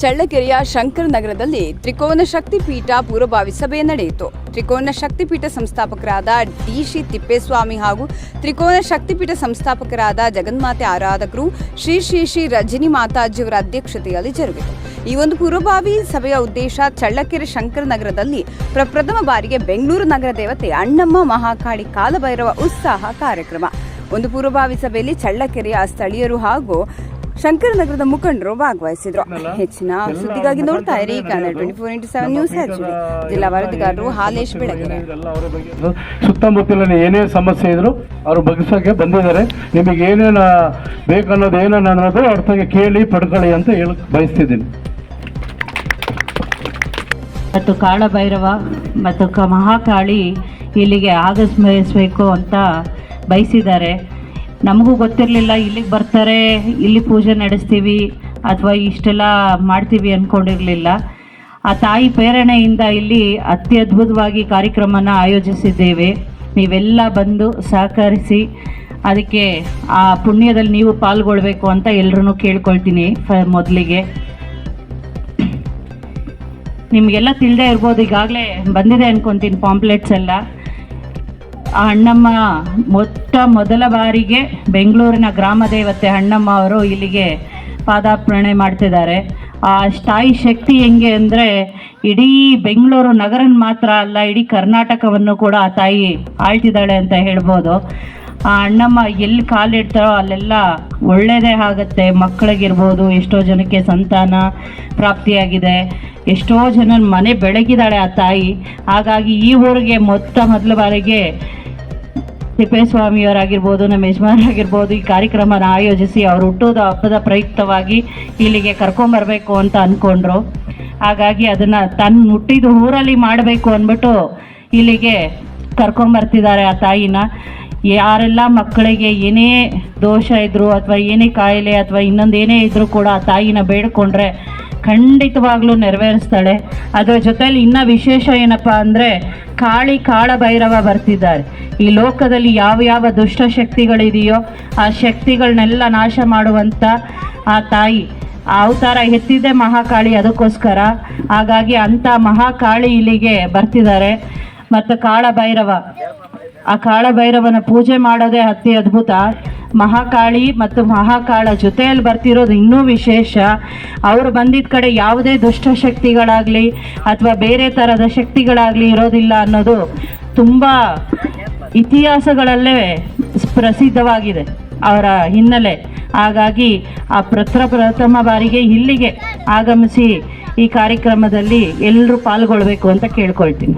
ಚಳ್ಳಕೆರೆಯ ಶಂಕರ್ ನಗರದಲ್ಲಿ ತ್ರಿಕೋನ ಶಕ್ತಿಪೀಠ ಪೂರ್ವಭಾವಿ ಸಭೆ ನಡೆಯಿತು. ತ್ರಿಕೋನ ಶಕ್ತಿಪೀಠ ಸಂಸ್ಥಾಪಕರಾದ ಡಿಶಿ ತಿಪ್ಪೇಸ್ವಾಮಿ ಹಾಗೂ ತ್ರಿಕೋನ ಶಕ್ತಿಪೀಠ ಸಂಸ್ಥಾಪಕರಾದ ಜಗನ್ಮಾತೆ ಆರಾಧಕರು ಶ್ರೀ ಶ್ರೀ ಶ್ರೀ ರಜನಿ ಮಾತಾಜಿಯವರ ಅಧ್ಯಕ್ಷತೆಯಲ್ಲಿ ಜರುಗಿತು. ಈ ಒಂದು ಪೂರ್ವಭಾವಿ ಸಭೆಯ ಉದ್ದೇಶ ಚಳ್ಳಕೆರೆ ಶಂಕರ ನಗರದಲ್ಲಿ ಪ್ರಪ್ರಥಮ ಬಾರಿಗೆ ಬೆಂಗಳೂರು ನಗರ ದೇವತೆ ಅಣ್ಣಮ್ಮ ಮಹಾಕಾಳಿ ಕಾಲಭೈರವ ಉತ್ಸಾಹ ಕಾರ್ಯಕ್ರಮ. ಒಂದು ಪೂರ್ವಭಾವಿ ಸಭೆಯಲ್ಲಿ ಚಳ್ಳಕೆರೆಯ ಸ್ಥಳೀಯರು ಹಾಗೂ ಶಂಕರ ನಗರದ ಮುಖಂಡರು ಭಾಗವಹಿಸಿದ್ರು. ಹೆಚ್ಚಿನ ಸುದ್ದಿಗಾಗಿ ನೋಡ್ತಾ ಇರಿ Kannada twenty four into seven news ಹೆಚ್ಚಿದೆ ಜಿಲ್ಲಾ ವರದಿಗಾರರು ಹಾಲೇಶ್ ಬೆಳಗೆರೆ. ಅವರ ಬಗ್ಗೆ ಇದು ಸುತ್ತಮುತ್ತಲಿನ ಏನೇ ಸಮಸ್ಯೆ ಇದ್ರು ಅವರು ಬಗ್ಸಕ್ಕೆ ಬಂದಿದ್ದಾರೆ. ನಿಮಗೆ ಏನೇನು ಬೇಕನ್ನೋದು ಏನೇನು ಅನ್ನೋದು ಅವ್ರ ಕೇಳಿ ಪಡ್ಕೊಳ್ಳಿ ಅಂತ ಹೇಳಿ ಬಯಸ್ತಿದ್ದೀನಿ. ಮತ್ತು ಕಾಳಭೈರವ ಮತ್ತು ಕ ಮಹಾಕಾಳಿ ಇಲ್ಲಿಗೆ ಆಗಮಿಸಬೇಕು ಅಂತ ಬಯಸಿದ್ದಾರೆ. ನಮಗೂ ಗೊತ್ತಿರಲಿಲ್ಲ, ಇಲ್ಲಿಗೆ ಬರ್ತಾರೆ, ಇಲ್ಲಿ ಪೂಜೆ ನಡೆಸ್ತೀವಿ ಅಥವಾ ಇಷ್ಟೆಲ್ಲ ಮಾಡ್ತೀವಿ ಅಂದ್ಕೊಂಡಿರಲಿಲ್ಲ ಆ ತಾಯಿ ಪ್ರೇರಣೆಯಿಂದ ಇಲ್ಲಿ ಅತ್ಯದ್ಭುತವಾಗಿ ಕಾರ್ಯಕ್ರಮನ ಆಯೋಜಿಸಿದ್ದೇವೆ. ನೀವೆಲ್ಲ ಬಂದು ಸಹಕರಿಸಿ ಅದಕ್ಕೆ ಆ ಪುಣ್ಯದಲ್ಲಿ ನೀವು ಪಾಲ್ಗೊಳ್ಬೇಕು ಅಂತ ಎಲ್ಲರೂ ಕೇಳ್ಕೊಳ್ತೀನಿ ಫ ಮೊದಲಿಗೆ. ನಿಮಗೆಲ್ಲ ತಿಳಿದೇ ಇರ್ಬೋದು, ಈಗಾಗಲೇ ಬಂದಿದೆ ಅಂದ್ಕೊತೀನಿ ಪಾಂಪ್ಲೆಟ್ಸ್ ಎಲ್ಲ. ಆ ಅಣ್ಣಮ್ಮ ಮೊತ್ತ ಮೊದಲ ಬಾರಿಗೆ ಬೆಂಗಳೂರಿನ ಗ್ರಾಮ ದೇವತೆ ಅಣ್ಣಮ್ಮ ಅವರು ಇಲ್ಲಿಗೆ ಪಾದಾರ್ಪಣೆ ಮಾಡ್ತಿದ್ದಾರೆ. ಆ ತಾಯಿ ಶಕ್ತಿ ಹೆಂಗೆ ಅಂದರೆ ಇಡೀ ಬೆಂಗಳೂರು ನಗರನ ಮಾತ್ರ ಅಲ್ಲ, ಇಡೀ ಕರ್ನಾಟಕವನ್ನು ಕೂಡ ಆ ತಾಯಿ ಆಳ್ತಿದ್ದಾಳೆ ಅಂತ ಹೇಳ್ಬೋದು. ಆ ಅಣ್ಣಮ್ಮ ಎಲ್ಲಿ ಕಾಲಿಡ್ತಾರೋ ಅಲ್ಲೆಲ್ಲ ಒಳ್ಳೆಯದೇ ಆಗುತ್ತೆ. ಮಕ್ಕಳಿಗಿರ್ಬೋದು ಎಷ್ಟೋ ಜನಕ್ಕೆ ಸಂತಾನ ಪ್ರಾಪ್ತಿಯಾಗಿದೆ. ಎಷ್ಟೋ ಜನ ಮನೆ ಬೆಳಗಿದ್ದಾಳೆ ಆ ತಾಯಿ. ಹಾಗಾಗಿ ಈ ಊರಿಗೆ ಮೊತ್ತ ಮೊದಲ ಬಾರಿಗೆ ತಿಪ್ಪೇಸ್ವಾಮಿಯವರಾಗಿರ್ಬೋದು, ನಮ್ಮ ಯಜಮಾನರಾಗಿರ್ಬೋದು, ಈ ಕಾರ್ಯಕ್ರಮನ ಆಯೋಜಿಸಿ ಅವ್ರು ಹುಟ್ಟೋದು ಹಬ್ಬದ ಪ್ರಯುಕ್ತವಾಗಿ ಇಲ್ಲಿಗೆ ಕರ್ಕೊಂಬರ್ಬೇಕು ಅಂತ ಅಂದ್ಕೊಂಡ್ರು ಹಾಗಾಗಿ ಅದನ್ನು ತನ್ನ ಹುಟ್ಟಿದ ಊರಲ್ಲಿ ಮಾಡಬೇಕು ಅಂದ್ಬಿಟ್ಟು ಇಲ್ಲಿಗೆ ಕರ್ಕೊಂಬರ್ತಿದ್ದಾರೆ ಆ ತಾಯಿನ. ಯಾರೆಲ್ಲ ಮಕ್ಕಳಿಗೆ ಏನೇ ದೋಷ ಇದ್ದರೂ ಅಥವಾ ಏನೇ ಕಾಯಿಲೆ ಅಥವಾ ಇನ್ನೊಂದು ಏನೇ ಇದ್ದರೂ ಕೂಡ ಆ ತಾಯಿನ ಬೇಡ್ಕೊಂಡ್ರೆ ಖಂಡಿತವಾಗ್ಲೂ ನೆರವೇರಿಸ್ತಾಳೆ. ಅದರ ಜೊತೆಯಲ್ಲಿ ಇನ್ನೂ ವಿಶೇಷ ಏನಪ್ಪ ಅಂದರೆ ಕಾಳಿ ಕಾಳ ಭೈರವ ಬರ್ತಿದ್ದಾರೆ. ಈ ಲೋಕದಲ್ಲಿ ಯಾವ ಯಾವ ದುಷ್ಟ ಶಕ್ತಿಗಳಿದೆಯೋ ಆ ಶಕ್ತಿಗಳನ್ನೆಲ್ಲ ನಾಶ ಮಾಡುವಂಥ ಆ ತಾಯಿ. ಆ ಅವತಾರ ಎತ್ತಿದ್ದೆ ಮಹಾಕಾಳಿ ಅದಕ್ಕೋಸ್ಕರ. ಹಾಗಾಗಿ ಅಂಥ ಮಹಾಕಾಳಿ ಇಲ್ಲಿಗೆ ಬರ್ತಿದ್ದಾರೆ. ಮತ್ತು ಕಾಳ ಭೈರವ ಆ ಕಾಳಭೈರವನ ಪೂಜೆ ಮಾಡೋದೇ ಅತಿ ಅದ್ಭುತ. ಮಹಾಕಾಳಿ ಮತ್ತು ಮಹಾಕಾಳ ಜೊತೆಯಲ್ಲಿ ಬರ್ತಿರೋದು ಇನ್ನೂ ವಿಶೇಷ. ಅವರು ಬಂದಿದ್ದ ಕಡೆ ಯಾವುದೇ ದುಷ್ಟಶಕ್ತಿಗಳಾಗಲಿ ಅಥವಾ ಬೇರೆ ಥರದ ಶಕ್ತಿಗಳಾಗಲಿ ಇರೋದಿಲ್ಲ ಅನ್ನೋದು ತುಂಬ ಇತಿಹಾಸಗಳಲ್ಲೇ ಪ್ರಸಿದ್ಧವಾಗಿದೆ ಅವರ ಹಿನ್ನೆಲೆ. ಹಾಗಾಗಿ ಆ ಪ್ರಥಮ ಪ್ರಥಮ ಬಾರಿಗೆ ಇಲ್ಲಿಗೆ ಆಗಮಿಸಿ ಈ ಕಾರ್ಯಕ್ರಮದಲ್ಲಿ ಎಲ್ಲರೂ ಪಾಲ್ಗೊಳ್ಬೇಕು ಅಂತ ಕೇಳ್ಕೊಳ್ತೀನಿ.